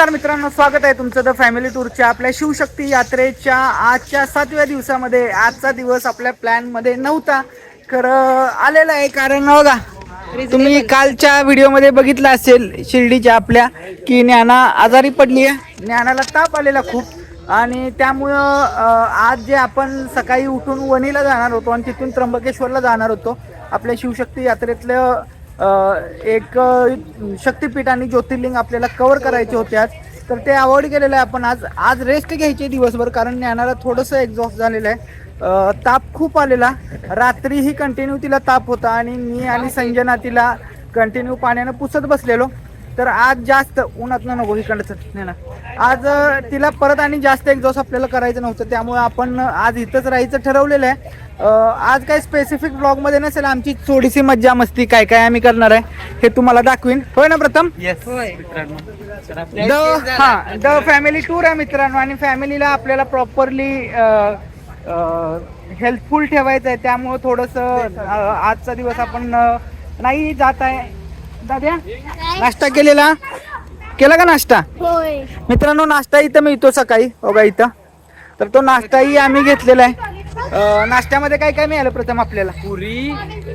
नमस्कार मित्रांनो स्वागत आहे तुमचं द फॅमिली टूरच्या आपल्या शिवशक्ती यात्रेच्या आजच्या सातव्या दिवसामध्ये. आजचा दिवस आपल्या प्लॅनमध्ये नव्हता. खरं आलेला आहे कारण बघा तुम्ही कालच्या व्हिडिओमध्ये बघितलं असेल शिर्डीच्या आपल्या की ज्ञाना आजारी पडली आहे ज्ञानाला ताप आलेला खूप. आणि त्यामुळं आज जे आपण सकाळी उठून वणीला जाणार होतो आणि तिथून त्र्यंबकेश्वरला जाणार होतो आपल्या शिवशक्ती यात्रेतलं एक शक्तिपीठ आणि ज्योतिर्लिंग आपल्याला कव्हर करायचे होते आज. तर ते अवॉइड केलेलं आहे आपण. आज आज रेस्ट घ्यायची आहे दिवसभर कारण ज्ञानाला थोडंसं एक्झॉस्ट झालेलं आहे. ताप खूप आलेला. रात्रीही कंटिन्यू तिला ताप होता आणि मी आणि संजना तिला कंटिन्यू पाण्यानं पुसत बसलेलो. तर आज जास्त उन्हातनं नको इकडचं नाही ना आज तिला परत आणि जास्त एक्झॉस्ट आपल्याला करायचं नव्हतं त्यामुळे आपण आज इथंच राहायचं ठरवलेलं आहे. आज काय स्पेसिफिक ब्लॉगमध्ये नसेल आमची थोडीशी मज्जा मस्ती काय काय आम्ही करणार आहे हे तुम्हाला दाखवीन. होय ना प्रथम? येस मित्रांनो. तर द हा द फॅमिली टूर आहे मित्रांनो आणि फॅमिलीला आपल्याला प्रॉपरली हेल्पफुल ठेवायचं आहे. त्यामुळं थोडंसं आजचा दिवस आपण नाही जात आहे. दाद्या नाश्ता केलेला? केला का नाश्ता? होय. मित्रांनो नाश्ता इथं मिळतो सकाळी. बघा इथं. तर तो नाश्ताही आम्ही घेतलेला आहे. अ, नाश्त्यामध्ये काय काय मिळालं प्रथम आपल्याला? पुरी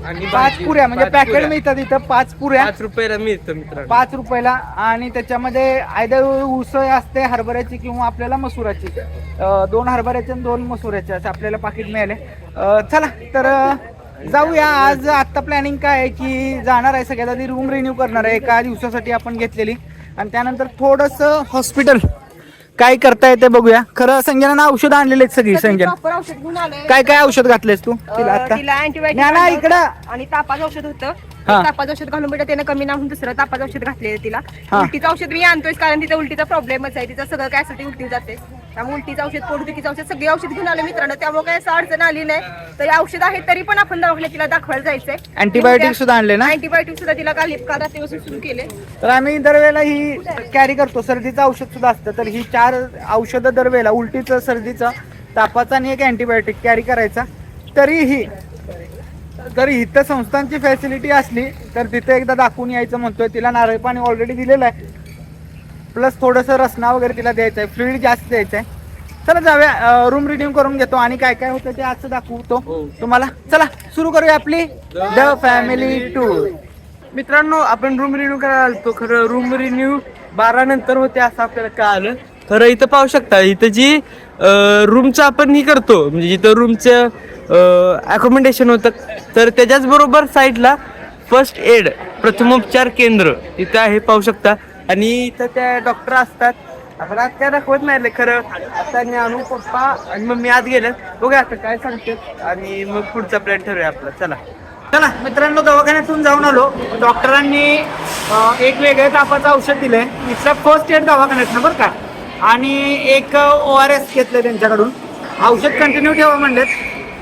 आणि पाच भाजी. पुऱ्या म्हणजे पाच पॅकेट पुऱ्या. मिळतात इथं पाच पुऱ्या. पाच रुपयाला मिळतं मित्रांनो. पाच रुपयाला आणि त्याच्यामध्ये आयदर उसळ असते हरभऱ्याची किंवा आपल्याला मसुराची. अं, दोन हरभऱ्याचे आणि दोन मसुराचे असं आपल्याला पाकिट मिळाले. अं, चला तर अं, जाऊया आज. आत्ता प्लॅनिंग काय आहे की जाणार आहे सगळ्यात आधी रूम रिन्यू करणार आहे. एका दिवसासाठी आपण घेतलेली. आणि त्यानंतर थोडंसं हॉस्पिटल काय करता येते बघूया. खरं संजनानं औषध आणलेली आहेत सगळी संजना. प्रॉपर औषध घेऊन आलोय काय काय औषध घातलेस तू? तिला अं, आता. तिला आणलं इकडं. होतं. आणि तापाचं औषध होतं. हा. तापाचं औषध घालून बेटा त्यानं कमी ना म्हणून दुसरं तापाचं औषध घातलेलं तिला. हा. उलटीचं औषध मी आणतोय कारण तिचा उलटीचा प्रॉब्लेमच आहे. तिचं सगळं काय उलटी जाते. त्यामुळे उलटीचं औषध पोटदुखीचं औषध सगळे औषध घेऊन आले मित्रांनो. त्यामुळे काय असं अडचण आली नाही. तरी औषध आहे तरी पण आपण दवाखान्यात तिला दाखवायला जायचंय. अँटीबायोटिक सुद्धा आणले ना? अँटीबायोटिक सुद्धा तिला काल काल रात्रीपासून सुरू केले. तर आम्ही दरवेळेला ही कॅरी करतो. सर्दीचं औषध सुद्धा असतं. तर ही चार औषधं दरवेळेला उलटीचं सर्दीचं तापाचं आणि एक अँटीबायोटिक कॅरी करायचा. तरीही जरी इथं संस्थांची फॅसिलिटी असली तर तिथे एकदा दाखवून यायचं म्हणतोय. तिला नारळ पाणी ऑलरेडी दिलेलं आहे. प्लस थोडंसं रसना वगैरे तिला द्यायचं आहे फ्लुइड जास्त द्यायचं आहे. चला जाऊया रूम रिन्यू करून घेतो आणि काय काय होतं ते आजचं दाखवतो. तुम्हाला चला सुरू करूया आपली द फॅमिली टूर मित्रांनो आपण रूम रिन्यू करायला आलतो. खरं रूम रिन्यू बारा नंतर होते असं आपल्याला कळालं. खरं इथं पाहू शकता इथं जी रूमचं आपण ही करतो म्हणजे जिथं रूमचं अकोमोडेशन होतं तर त्याच्याच बरोबर साईडला फर्स्ट एड प्रथमोपचार केंद्र इथं आहे पाहू शकता. आणि इथं त्या डॉक्टर असतात. आपण आज काय दाखवत नाही खरं. आता ज्ञानू पप्पा आणि मग मी आत गेलं. बघूया आता काय सांगते आणि मग पुढचा प्लॅन ठरूया आपला. चला. चला मित्रांनो दवाखान्यातून जाऊन आलो. डॉक्टरांनी एक वेगळ्या तापाचं औषध दिलंय. इथला फर्स्ट एड दवाखान्यात ना बरं का? आणि एक ओ आर एस घेतलं त्यांच्याकडून. औषध कंटिन्यू ठेवा म्हणलेत.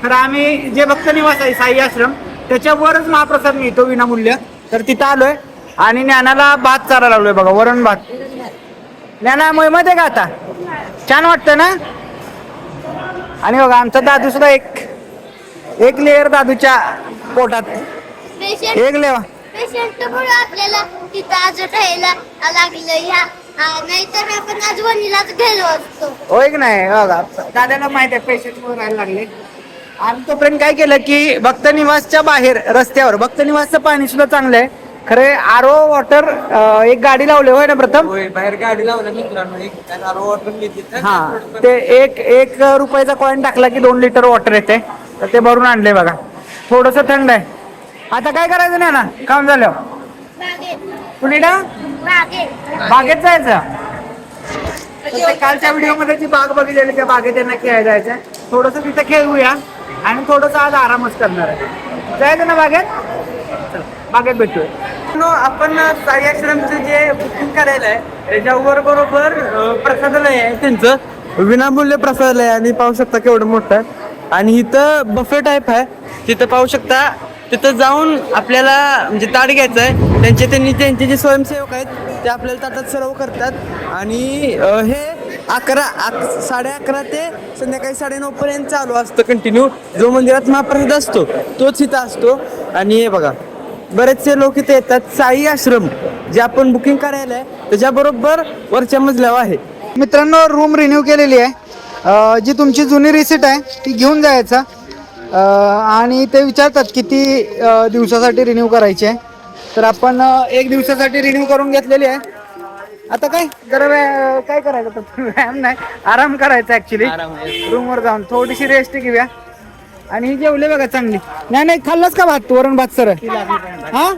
तर आम्ही जे भक्त निवास आहे साई आश्रम त्याच्यावरच महाप्रसाद मिळतो विनामूल्य. तर तिथं आलोय. आणि ज्ञानाला भात चारा लावलोय बघा वरण भात. ज्ञाना मध्ये का आता? छान वाटतं ना? आणि बघा आमचा दादू सुद्धा एक एक लेअर दादूच्या पोटात. एक लेवा पेशंटमुळे आपल्याला तिथं आज राहायला लागलं ह्या नाहीतर आपण आज वणीलाच गेलो असतो. होय की नाही? बघा दादाला माहीत आहे पेशंट राहायला लागले. आणि तोपर्यंत काय केलं की भक्त निवासच्या बाहेर रस्त्यावर भक्त निवासचं पाणी सुद्धा चांगलं आहे. खरे आरो वॉटर एक गाडी लावले होय ना प्रथम? बाहेर गाडी लावला मित्रांनो एक आरो वॉटर मिळते हा ते एक एक रुपयाचा कॉईन टाकला की दोन लिटर वॉटर येते तर ते भरून आणले बघा. थोडस थंड आहे. आता काय करायचं नाही ना काम झालं. बागेत कुणीडा बागेत जायचं कालच्या व्हिडिओमध्ये जी बाग बघितलेली त्या बागेत त्यांना खेळायला जायचं थोडस तिथे खेळूया आणि थोडस आज आरामच करणार आहे. जायचं ना बागेत? बागेत भेटूया. आपण साई आश्रमचं जे बुकिंग करायला आहे त्याच्यावर बरोबर प्रसादालय आहे त्यांचं. विनामूल्य प्रसादालय आहे आणि पाहू शकता केवढं मोठं आहे. आणि इथं बफे टाईप आहे. तिथं पाहू शकता तिथं जाऊन आपल्याला म्हणजे ताट घ्यायचं आहे. त्यांचे त्यांनी त्यांचे जे स्वयंसेवक आहेत ते आपल्याला ताटात सर्व करतात. आणि हे अकरा अक साडे अकरा ते संध्याकाळी साडेनऊ पर्यंत चालू असतं कंटिन्यू जो मंदिरात महाप्रसाद असतो तोच इथं असतो. आणि हे बघा. बरेचसे लोक इथे येतात. साई आश्रम जे आपण बुकिंग करायला आहे त्याच्याबरोबर वरच्या मजल्यावर आहे. मित्रांनो रूम रिन्यू केलेली आहे. जी तुमची जुनी रिसिट आहे ती घेऊन जायचा. आणि ते विचारतात किती दिवसासाठी रिन्यू करायची आहे. तर आपण एक दिवसासाठी रिन्यू करून घेतलेली आहे. आता काय? जरा व्या- काय करायचं? व्यायाम नाही. आराम करायचा ऍक्च्युली रूमवर जाऊन थोडीशी रेस्ट घेऊया. आणि ही जेवले बघा चांगली. नाही नाही खाल्लंस का भात? वरण भात सर हा?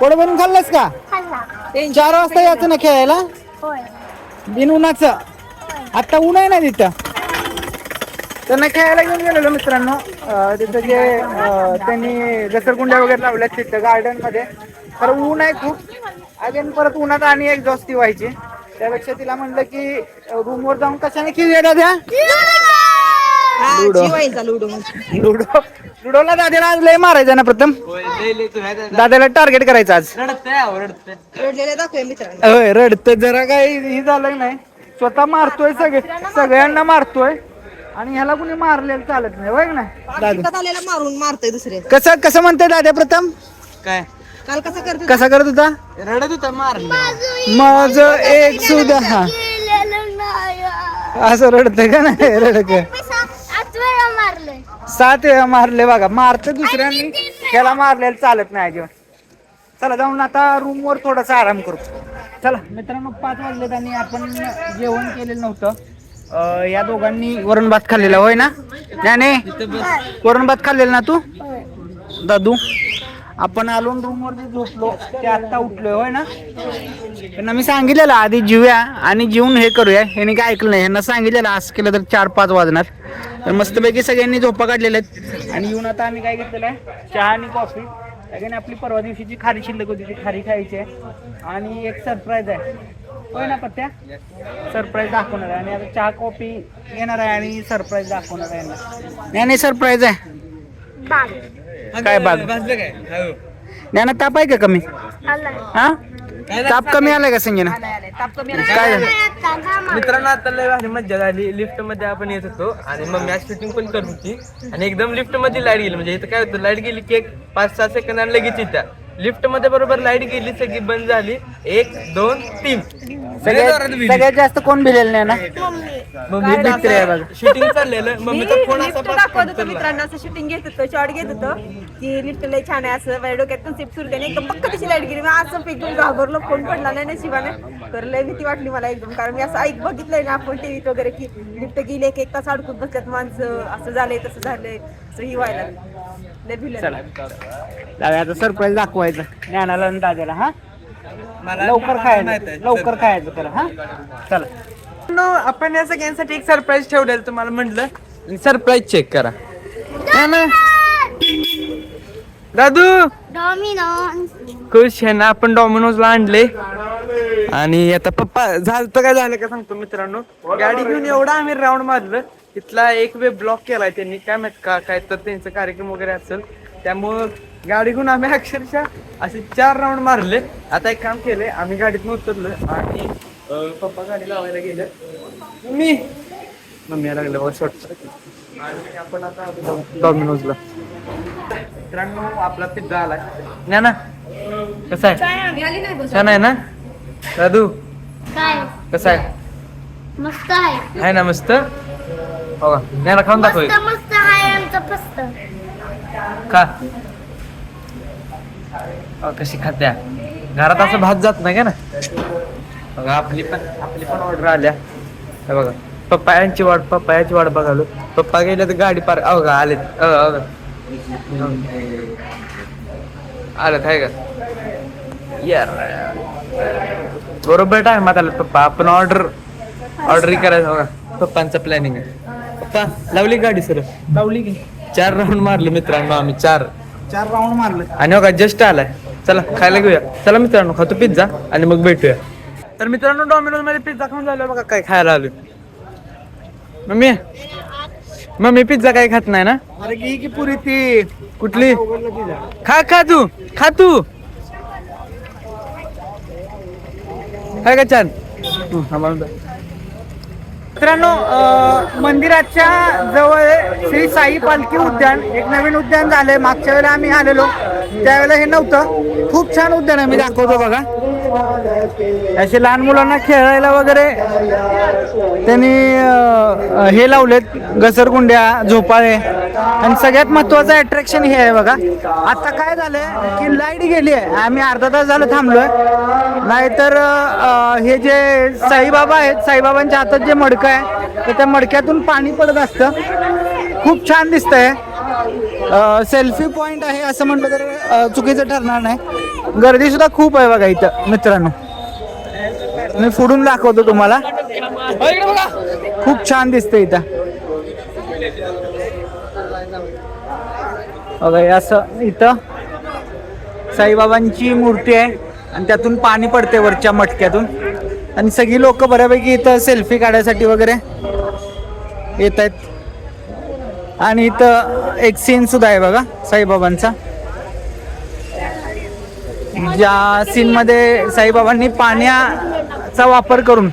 पोट बनवून खाल्लंस का? चार वाजता यायचं ना खेळायला? बिन उन्हाचं. आता ऊन आहे ना तिथं. त्यांना खेळायला घेऊन गेलेलो मित्रांनो. तिथं जे त्यांनी घसरकुंड्या वगैरे लावल्यात तिथं गार्डनमध्ये. तर ऊन आहे खूप. अगेन परत उन्हात आणि एक जास्ती व्हायची. त्यापेक्षा तिला म्हणलं की रूमवर जाऊन कशाने खेळूया लुडो. लुडो लुडोला आज लय मारायचं ना प्रथम. दाद्याला टार्गेट करायचं आज. होय रडत. जरा काही हे झालं नाही. स्वतः मारतोय सगळे. सगळ्यांना मारतोय. आणि ह्याला कुणी मारलेलं चालत नाही होय नाही? दादा आलेला मारून मारतोय दुसरे. कसं कसं म्हणते दादा प्रथम? काय? काल कसा करतो कसा करत होता? रडत होता मारलं. माझ एक सुद्धा. हा असं रडतंय का नाही? रडक सात वेळा मारले बघा मारत दुसऱ्यांनी त्याला मारलेलं चालत नाही अजिबात. चला जाऊन आता रूम वर थोडासा आराम करू. चला. मित्रांनो पाच वाजलेत आणि आपण जेवण केलेलं नव्हतं. अं, या दोघांनी वरण भात खाल्लेला होय ना? नाही नाही वरण भात खाल्लेला ना तू? दादू? आपण आलो रूम झोपलो. ते आत्ता उठलोय होय ना? त्यांना मी सांगितलेलं आधी जिव्या आणि जिवून हे करूया. ह्याने काय ऐकलं नाही. ह्यांना सांगितलेलं असं केलं तर चार पाच वाजणार. तर मस्तपैकी सगळ्यांनी झोपा काढलेल्या आहेत. आणि येऊन आता आम्ही काय घेतलेलं आहे? चहा आणि कॉफी सगळ्यांनी आपली परवा दिवशीची खारी शिल्लक होती ती खारी खायची आहे. आणि एक सरप्राईज आहे. होय ना पत्त्या सरप्राईज दाखवणार आहे. आणि आता चहा कॉफी घेणार आहे आणि सरप्राईज दाखवणार आहे यांना. नाही नाही सरप्राईज आहे. काय बाग? भाजलं काय? हो. ज्ञाना ताप आहे का कमी? हा? ताप कमी आलाय का संजना? काय झालं? मित्रांनो आता लय भारी मज्जा झाली. लिफ्टमध्ये आपण येत होतो आणि मग मॅच शूटिंग पण करत होती. आणि एकदम लिफ्टमध्ये लाइट गेली. म्हणजे इथं काय होतं लाइट गेली की एक पाच सहा सेकंदाने लगेच येत्या. लिफ्टमध्ये बरोबर लाइट गेली सगळी बंद झाली. एक दोन तीन. सगळ्यात सगळ्यात जास्त कोण भिलेलं नाही ना? मम्मी भित्री आहे बघा. शूटिंग चाललेलं. मम्मीचा फोन लिफ्ट असा दाखवत होतो मित्रांनो असं शूटिंग घेत होतो शॉर्ट घेत होतो. की लिफ्ट लय छान आहे असं माझ्या डोक्यात कन्सेप्ट सुरू त्याने एकदम पक्क तशी लाइट गेली. मी असं एकदम घाबरलो फोन पडला नाही नशिबाने. तर लय भीती वाटली मला एकदम कारण मी असं ऐक बघितलंय ना आपण टीव्हीत वगैरे की लिफ्ट गेली एक एक तास अडकून बसल्यात माणसं असं झालंय तसं झालंय असं ही व्हायला लागलं. भिलं जाऊया आता सरप्राईज दाखवायचं. ज्ञानाला आणि दादाला हा? लवकर खायचं. लवकर खायचं त्याला हा? चला. नो, आपण या सगळ्यांसाठी एक सरप्राईज ठेवलेलं तुम्हाला म्हटलं. सरप्राईज चेक करा. ना? दादू. डॉमिनोज खुश आहे ना आपण डॉमिनोजला आणले. आणि आता पप्पा झालं तर काय झालं का सांगतो मित्रांनो. गाडी घेऊन एवढा आम्ही राऊंड मारलं. तिथला एक वे ब्लॉक केलाय त्यांनी. काय माहीत का काय तर त्यांचा कार्यक्रम वगैरे असेल. त्यामुळं गाडी घेऊन आम्ही अक्षरशः असे चार राऊंड मारले. आता एक काम केलंय आम्ही गाडीतून उतरलो आणि पप्पा गाडी लावायला गेले. मी मम्मी यायला लागलं बघा शॉर्ट आणि आपण आता डॉमिनोजला मित्रांनो आपला पिझ्झा आलाय. ना ना कसा आहे? छान आहे. ना? दादू कसा आहे? मस्त आहे ना मस्त? हो का ज्ञाना खाऊन दाखव मस्त मस्त आहे आमचं पस्त का? अहो, कशी खात्या? घरात असं भात जात नाही का ना? बघा आपली पण आपली पण ऑर्डर आल्या. हे बघा पप्पायांची वाट पप्पायाची वाट बघालो. पप्पा गेले तर गाडी पार अहो का का. आलेत आहे का यार बरोबर टाइम आला पप्पा. आपण ऑर्डर ऑर्डर करायचं बघा. पप्पांचं प्लॅनिंग आहे. पप्पा लावली गाडी सर. लावली की. चार राऊंड मारले मित्रांनो आम्ही चार. चार राऊंड मारलं. आणि बघा जस्ट आलाय. चला खायला घेऊया. चला मित्रांनो खातो पिझ्झा आणि मग भेटूया. तर मित्रांनो डॉमिनोजमध्ये पिझ्झा खाऊन झालो बघा काय खायला आलो मम्मी मम्मी पिझ्झा काय खात नाही ना? अरे की की पुरी ती. कुठली? खा खा तू खा तू. काय का छान. मित्रांनो मंदिराच्या जवळ श्री साई पालखी उद्यान एक नवीन उद्यान झालंय. मागच्या वेळेला आम्ही आलेलो. त्यावेळेला हे नव्हतं. खूप छान उद्यान आहे मी दाखवतो बघा. असे लहान मुलांना खेळायला वगैरे त्यांनी हे लावलेत घसरगुंड्या झोपाळे. आणि सगळ्यात महत्वाचं अट्रॅक्शन हे आहे बघा. आता काय झालंय की लाइट गेली आहे. आम्ही अर्धा तास झालं थांबलोय. नाहीतर हे जे साईबाबा आहेत साईबाबांच्या हातात जे मडकं आहे तर त्या मडक्यातून पाणी पडत असतं. खूप छान दिसतंय. सेल्फी पॉईंट आहे असं म्हटलं तर चुकीचं ठरणार नाही. गर्दी सुद्धा खूप आहे बघा इथं मित्रांनो. मी फुडून दाखवतो तुम्हाला. खूप छान दिसतं इथं. बघा असं इथं साईबाबांची मूर्ती आहे आणि त्यातून पाणी पडते वरच्या मटक्यातून. आणि सगळी लोक बऱ्यापैकी इथं सेल्फी काढायसाठी वगैरे येत आहेत आणि इथं एक सीन सुद्धा आहे बघा साईबाबांचा. ज्या सीनमध्ये साईबाबांनी पाण्याचा वापर करून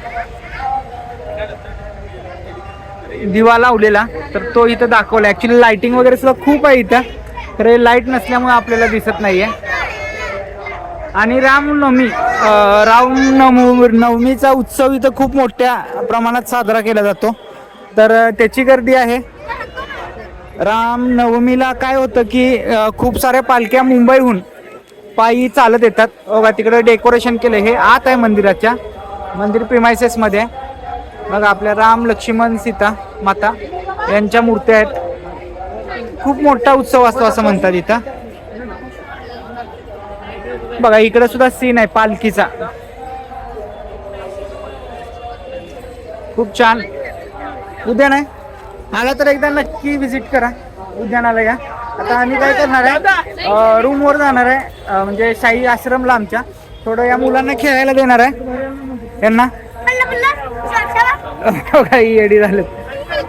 दिवा लावलेला तर तो इथं दाखवला. ॲक्च्युली लाइटिंग वगैरे सुद्धा खूप आहे इथं. तर हे लाइट नसल्यामुळे आपल्याला दिसत नाही आहे आणि रामनवमी अं, रामनवमी नवमीचा उत्सव इथं खूप मोठ्या प्रमाणात साजरा केला जातो. तर त्याची गर्दी आहे. रामनवमीला काय होतं की खूप साऱ्या पालख्या मुंबईहून पायी चालत येतात. बघा तिकडे डेकोरेशन केलं हे आत आहे मंदिराच्या. मंदिर प्रिमायसेसमध्ये बघा आपल्या राम लक्ष्मण सीता माता यांच्या मूर्त्या आहेत. खूप मोठा उत्सव असतो असं म्हणतात इथं. बघा इकडे सुद्धा सीन आहे पालखीचा. खूप छान. उद्यान आहे. आला तर एकदा नक्की व्हिजिट करा. उद्यानाला या. आता आम्ही काय करणार आहे रूम वर जाणार आहे म्हणजे शाही आश्रमला आमच्या. थोडं या मुलांना खेळायला देणार आहे. यांना? ही येडी झाले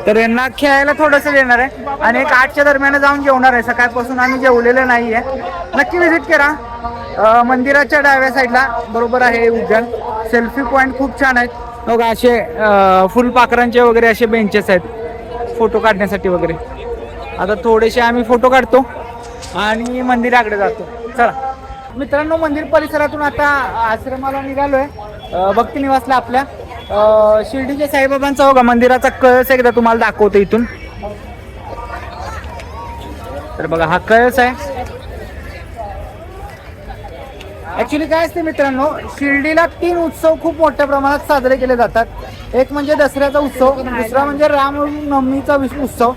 तर यांना खेळायला थोडस देणार आहे. आणि एक आठच्या दरम्यान जाऊन जेवणार आहे. सकाळपासून आम्ही जेवलेलं नाहीये. नक्की विजिट करा. मंदिराच्या डाव्या साईडला बरोबर आहे उद्यान सेल्फी पॉईंट खूप छान आहेत. बघा असे फुलपाखरांचे वगैरे असे बेंचेस आहेत. फोटो काढण्यासाठी वगैरे. आता थोडेसे आम्ही फोटो काढतो आणि मंदिराकडे जातो. चला. मित्रांनो मंदिर परिसरातून आता आश्रमाला निघालोय. आहे भक्ती निवासला आपल्या. शिर्डीच्या साईबाबांचा होगा. मंदिराचा कळस एकदा तुम्हाला दाखवतो इथून. तर बघा हा कळस आहे. ऍक्च्युली काय असते मित्रांनो शिर्डीला तीन उत्सव खूप मोठ्या प्रमाणात साजरे केले जातात. एक म्हणजे दसऱ्याचा उत्सव दुसरा म्हणजे रामनवमीचा उत्सव.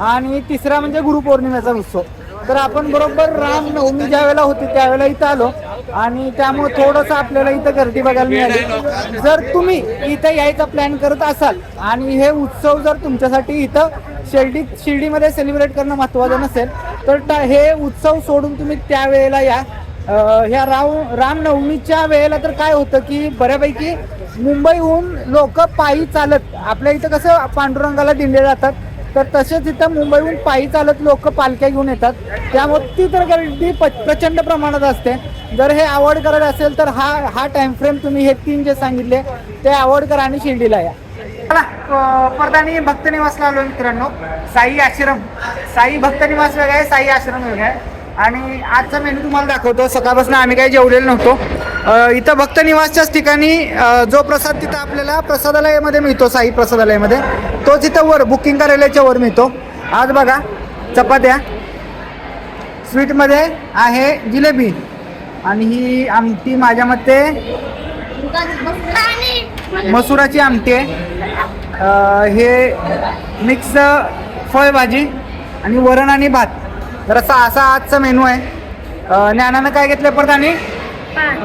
आणि तिसरा म्हणजे गुरुपौर्णिमेचा उत्सव. तर आपण बरोबर रामनवमी ज्या वेळेला होती त्यावेळेला इथं आलो. आणि त्यामुळे थोडंसं आपल्याला इथं गर्दी बघायला मिळाली. जर तुम्ही इथं यायचा प्लॅन करत असाल आणि हे उत्सव जर तुमच्यासाठी इथं शिर्डी शिर्डीमध्ये सेलिब्रेट करणं महत्त्वाचं नसेल तर हे उत्सव सोडून तुम्ही त्यावेळेला या. ह्या राव रामनवमीच्या वेळेला तर काय होतं की बऱ्यापैकी मुंबईहून लोक पायी चालत आपल्या इथं कसं पांडुरंगाला दिंडे जातात तर तसेच इथं मुंबईहून पायी चालत लोक पालख्या घेऊन येतात. त्यामुळे ती तर गर्दी प- प्रचंड प्रमाणात असते. जर हे आवड करत असेल तर हा हा टाइम फ्रेम तुम्ही हे तीन जे सांगितले ते आवड करा आणि शिर्डीला या. परदानी भक्त निवासला आलो मित्रांनो. साई आश्रम. साई भक्त निवास वेगळा आहे साई आश्रम वेगळा आहे. आणि आजचा मेनू तुम्हाला दाखवतो. सकाळपासून आम्ही काही जेवलेलो नव्हतो. इथं भक्त निवासच्याच ठिकाणी जो प्रसाद तिथं आपल्याला प्रसादालयामध्ये मिळतो साई प्रसादालयामध्ये. तोच इथं वर बुकिंग कार्यालयाच्या वर मिळतो. आज बघा चपात्या. स्वीटमध्ये आहे जिलेबी. आणि ही आमटी माझ्या मते मसुराची आमटी आहे. हे मिक्स फळभाजी आणि वरण आणि भात. तर असा असा आजचा मेनू आहे. ज्ञानानं काय घेतलंय परदानी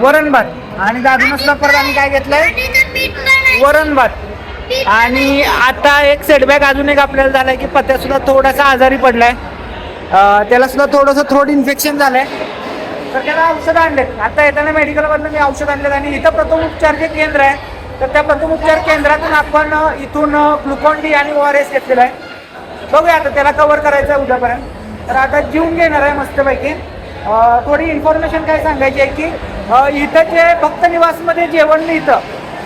वरण भात. आणि दादून सुद्धा परदानी काय घेतलंय? वरण भात. आणि आता एक सेटबॅक अजून एक आपल्याला झालाय की पत्या सुद्धा थोडासा आजारी पडलाय. त्याला सुद्धा थोडंसं थ्रोट इन्फेक्शन झालंय. तर त्याला औषध आणलेत. आता येताना मेडिकलमधनं मी औषध आणलेत आणि इथं प्रथम उपचार जे केंद्र आहे तर त्या प्रथम उपचार केंद्रातून आपण इथून ग्लुकॉन डी आणि ओ आर एस घेतलेला आहे. बघूया आता त्याला कव्हर करायचं आहे उद्यापर्यंत. तर आता जीवन घेणार आहे मस्तपैकी. थोडी इन्फॉर्मेशन काय सांगायची आहे की इथं जे भक्त निवासमध्ये जेवण मिळतं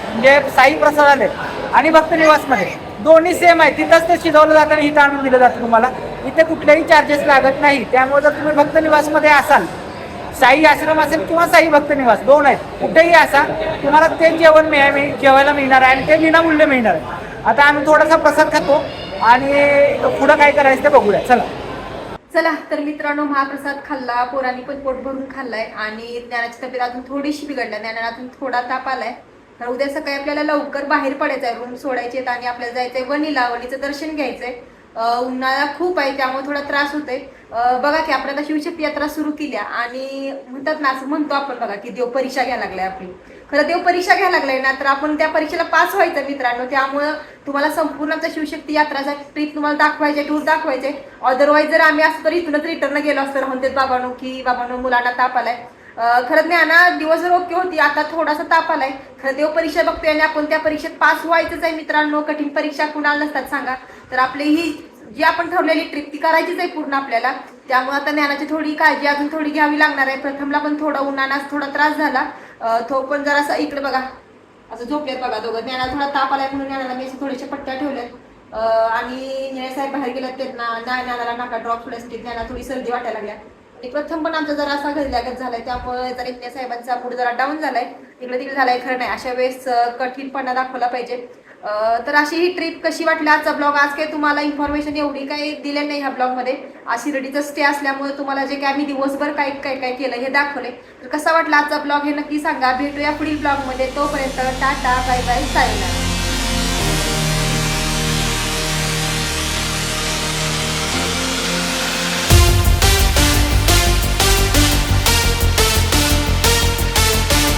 म्हणजे साई प्रसाद आले आणि भक्त निवासमध्ये. दोन्ही सेम आहे. तिथंच ते शिजवलं जातं आणि इथं आणून दिलं जातं तुम्हाला. इथे कुठलेही चार्जेस लागत नाही. त्यामुळे जर तुम्ही भक्त निवासमध्ये असाल साई आश्रम असेल किंवा साई भक्त निवास दोन आहेत. कुठेही असा तुम्हाला ते जेवण मिळ- जेवायला मिळणार आहे आणि ते विनामूल्य मिळणार आहे. आता आम्ही थोडासा प्रसाद खातो आणि पुढं काय करायचं ते बघूया. चला. चला तर मित्रांनो महाप्रसाद खाल्ला पोरांनी पण पोट भरून खाल्लाय आणि ज्ञानाची तब्येत अजून थोडीशी बिघडल्या. ज्ञानाला अजून थोडा ताप आलाय. तर उद्या सकाळी आपल्याला लवकर बाहेर पडायचं आहे. रूम सोडायचे आहेत आणि आपल्याला जायचं आहे वनीला वणीचं दर्शन घ्यायचं आहे उन्हाळा खूप आहे त्यामुळे थोडा त्रास होतोय. बघा की आपण आता शिवशक्ती यात्रा सुरू केल्या आणि म्हणतात ना असं म्हणतो आपण बघा की देव परीक्षा घ्यायला लागलाय आपली. खरं देव परीक्षा घ्यायला लागलाय ना तर आपण त्या परीक्षेला पास व्हायचं मित्रांनो. त्यामुळं तुम्हाला संपूर्ण आमच्या शिवशक्ती यात्राचा ट्रिप तुम्हाला दाखवायचे टूर दाखवायचे. अदरवाईज जर आम्ही असं तर इथूनच रिटर्न गेलो असतो. म्हणतात बाबानो की बाबानो मुलांना ताप आलाय. खरं ज्ञाना दिवसभर ओके होती आता थोडासा ताप आलाय. खरं देव परीक्षा बघतोय आणि आपण त्या परीक्षेत पास व्हायचंच आहे मित्रांनो. कठीण परीक्षा कुणाला नसतात सांगा. तर आपली ही जी आपण ठरलेली ट्रिप ती करायचीच आहे पूर्ण आपल्याला. त्यामुळे आता ज्ञानाची थोडी काळजी अजून थोडी घ्यावी लागणार आहे. प्रथमला पण थोडा उन्हानाच थोडा त्रास झाला. तो पण जरासा इकडे बघा. असं झोपलेत बघा दोघं. ज्ञानाला थोडा ताप आलाय म्हणून ज्ञानाला मी अशा थोड्याशा पट्ट्या ठेवल्यात. आणि निळे साहेब बाहेर गेल्यात त्यांना. ज्ञानाला नाका ड्रॉप सोडायसाठी ज्ञाना थोडी सर्दी वाटायला लागल्या. आणि प्रथम पण आमचा जरा असा घरी लागत झालाय. त्यामुळे जर इथल्या साहेबांचा मूड जरा डाऊन झालाय. तिकडे तिकडे झालाय खरं नाही. अशा वेळेस कठीणपणा दाखवला पाहिजे. तर अशी ही ट्रिप कशी वाटली आजचा ब्लॉग आज काही तुम्हाला इन्फॉर्मेशन एवढी काही दिले नाही ह्या ब्लॉगमध्ये अशी शिर्डीचा स्टे असल्यामुळे तुम्हाला जे काय आम्ही दिवसभर काय काय काय केलं हे दाखवले तर कसा वाटला आजचा ब्लॉग हे नक्की सांगा. भेटूया पुढील ब्लॉगमध्ये तोपर्यंत टाटा बाय बाय सायना